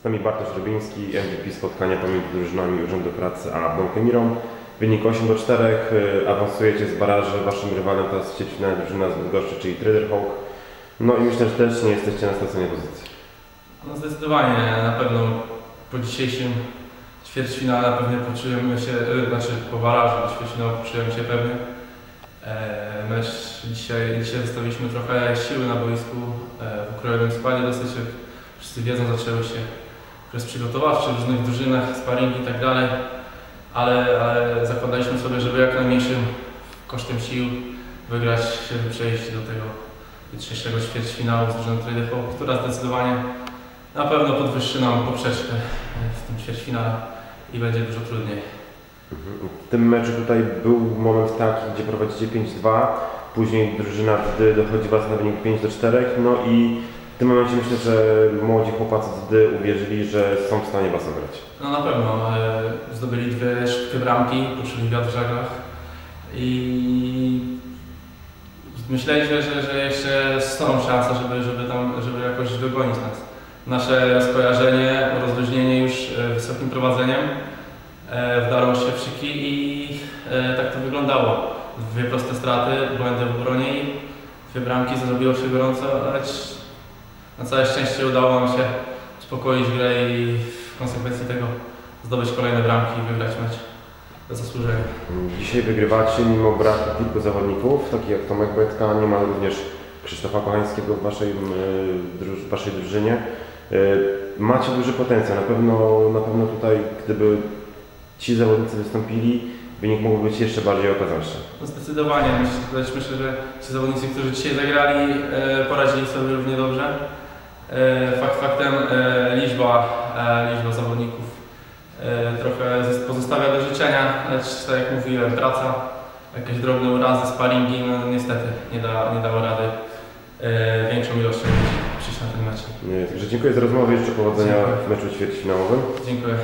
Z nami Bartosz Rybiński, MVP spotkania pomiędzy drużynami Urzędu Pracy a Bąkemirą. Wynik 8 do 4, y, awansujecie z baraży, waszym rywalem teraz ćwierćfinale drużyna z Bydgoszczy, czyli Trader Hawk. No i myślę, że też nie jesteście na straconej pozycji. No zdecydowanie, na pewno po dzisiejszym ćwierćfinale pewnie poczujemy się, e, znaczy po barażu ćwierćfinału poczujemy się pewnie. E, mecz dzisiaj, dzisiaj wystawiliśmy trochę siły na boisku, e, w ukrojonym składzie dosyć, jak wszyscy wiedzą, zaczęły się okres przygotowawczy w różnych drużynach, sparingi i tak dalej, ale, zakładaliśmy sobie, żeby jak najmniejszym kosztem sił wygrać przejść do tego jutrzejszego ćwierćfinału z drużyną Trader Hawk, która zdecydowanie na pewno podwyższy nam poprzeczkę w tym ćwierćfinale i będzie dużo trudniej. W tym meczu tutaj był moment taki, gdzie prowadzicie 5-2, później drużyna wtedy dochodzi was na wynik 5 do 4, no i w tym momencie myślę, że młodzi chłopacy wtedy uwierzyli, że są w stanie was ograć. No na pewno e, zdobyli dwie szybkie bramki, poczuli wiatr w żaglach i myśleli, że, że, że jeszcze są szanse, żeby, żeby tam żeby jakoś dogonić nas. Nasze skojarzenie, rozluźnienie już e, wysokim prowadzeniem e, wdarło się w szyki i tak to wyglądało. Dwie proste straty, błędy w obronie i dwie bramki, zrobiło się gorąco, lecz na całe szczęście udało nam się uspokoić grę i w konsekwencji tego zdobyć kolejne bramki i wygrać mecz bez zasłużenia. Dzisiaj wygrywacie mimo braku kilku zawodników, takich jak Tomek Betka, nie ma również Krzysztofa Kochańskiego w waszej, m, druż, w waszej drużynie. Y, Macie duży potencjał, na pewno, na pewno tutaj gdyby ci zawodnicy wystąpili, wynik mógłby być jeszcze bardziej okazańczy. No zdecydowanie. Myślę, że ci zawodnicy, którzy dzisiaj zagrali, e, poradzili sobie równie dobrze. E, fakt faktem e, liczba, e, liczba zawodników trochę zos- pozostawia do życzenia, lecz tak jak mówiłem, praca, jakieś drobne urazy, sparingi, no niestety nie, da, nie dało rady większą ilością ludzi przyjść na ten mecz. Także dziękuję za rozmowę, jeszcze powodzenia Dziękuję. w meczu ćwierćfinałowym. Dziękuję.